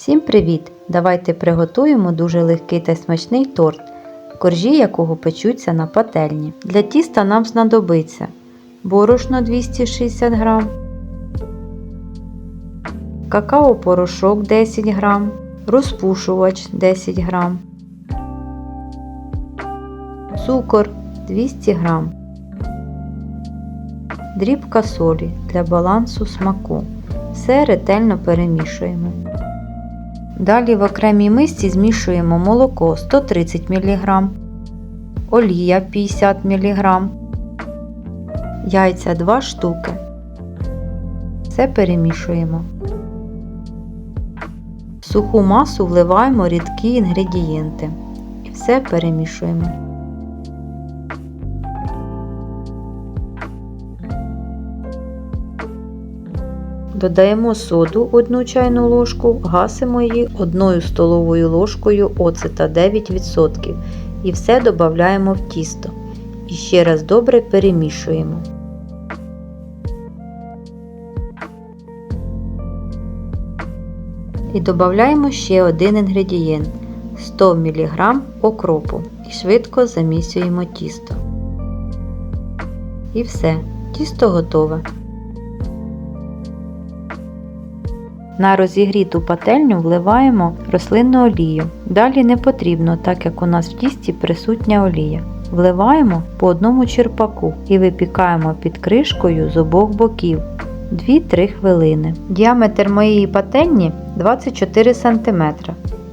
Всім привіт! Давайте приготуємо дуже легкий та смачний торт, коржі якого печуться на пательні. Для тіста нам знадобиться борошно 260 г, какао-порошок 10 г, розпушувач 10 г, цукор 200 г, дрібка солі для балансу смаку. Все ретельно перемішуємо. Далі в окремій мисці змішуємо молоко 130 мг, олія 50 мг, яйця 2 штуки. Все перемішуємо. В суху масу вливаємо рідкі інгредієнти і все перемішуємо. Додаємо соду 1 чайну ложку, гасимо її 1 столовою ложкою оцета 9% і все додаємо в тісто. І ще раз добре перемішуємо. І додаємо ще один інгредієнт 100 мг окропу і швидко замісюємо тісто. І все, тісто готове. На розігріту пательню вливаємо рослинну олію. Далі не потрібно, так як у нас в тісті присутня олія. Вливаємо по одному черпаку і випікаємо під кришкою з обох боків 2-3 хвилини. Діаметр моєї пательні 24 см.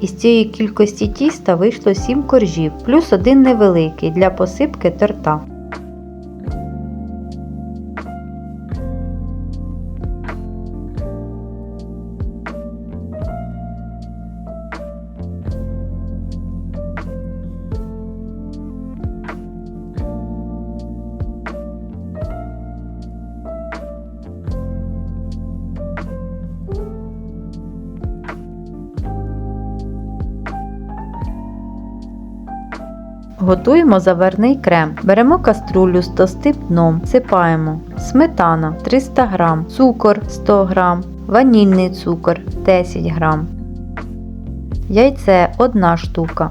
Із цієї кількості тіста вийшло 7 коржів, плюс один невеликий для посипки торта. Готуємо заварний крем. Беремо каструлю з товстим дном, сипаємо сметана 300 г, цукор 100 г, ванільний цукор 10 г, яйце 1 штука,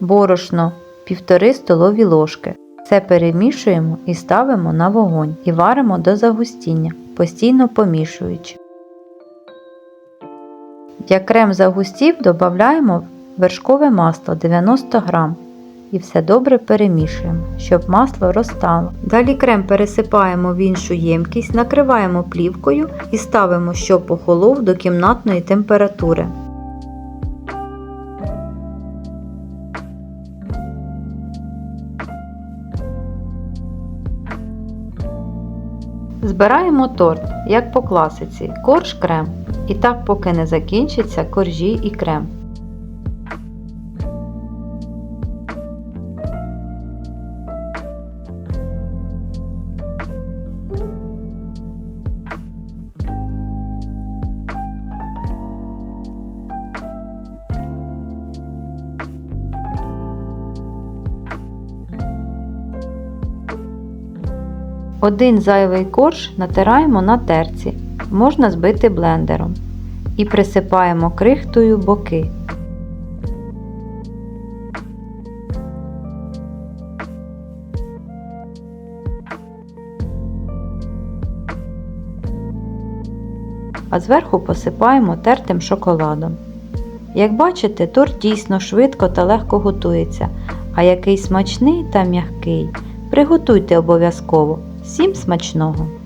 борошно 1,5 столові ложки. Все перемішуємо і ставимо на вогонь і варимо до загустіння, постійно помішуючи. Як крем загустів, додаємо вершкове масло 90 г і все добре перемішуємо, щоб масло розтало. Далі крем пересипаємо в іншу ємкість, накриваємо плівкою і ставимо, щоб охолов до кімнатної температури. Збираємо торт, як по класиці, корж крем. І так поки не закінчиться коржі і крем. Один зайвий корж натираємо на терці, можна збити блендером. І присипаємо крихтою боки. А зверху посипаємо тертим шоколадом. Як бачите, торт дійсно швидко та легко готується, а який смачний та м'який. Приготуйте обов'язково. Всім смачного!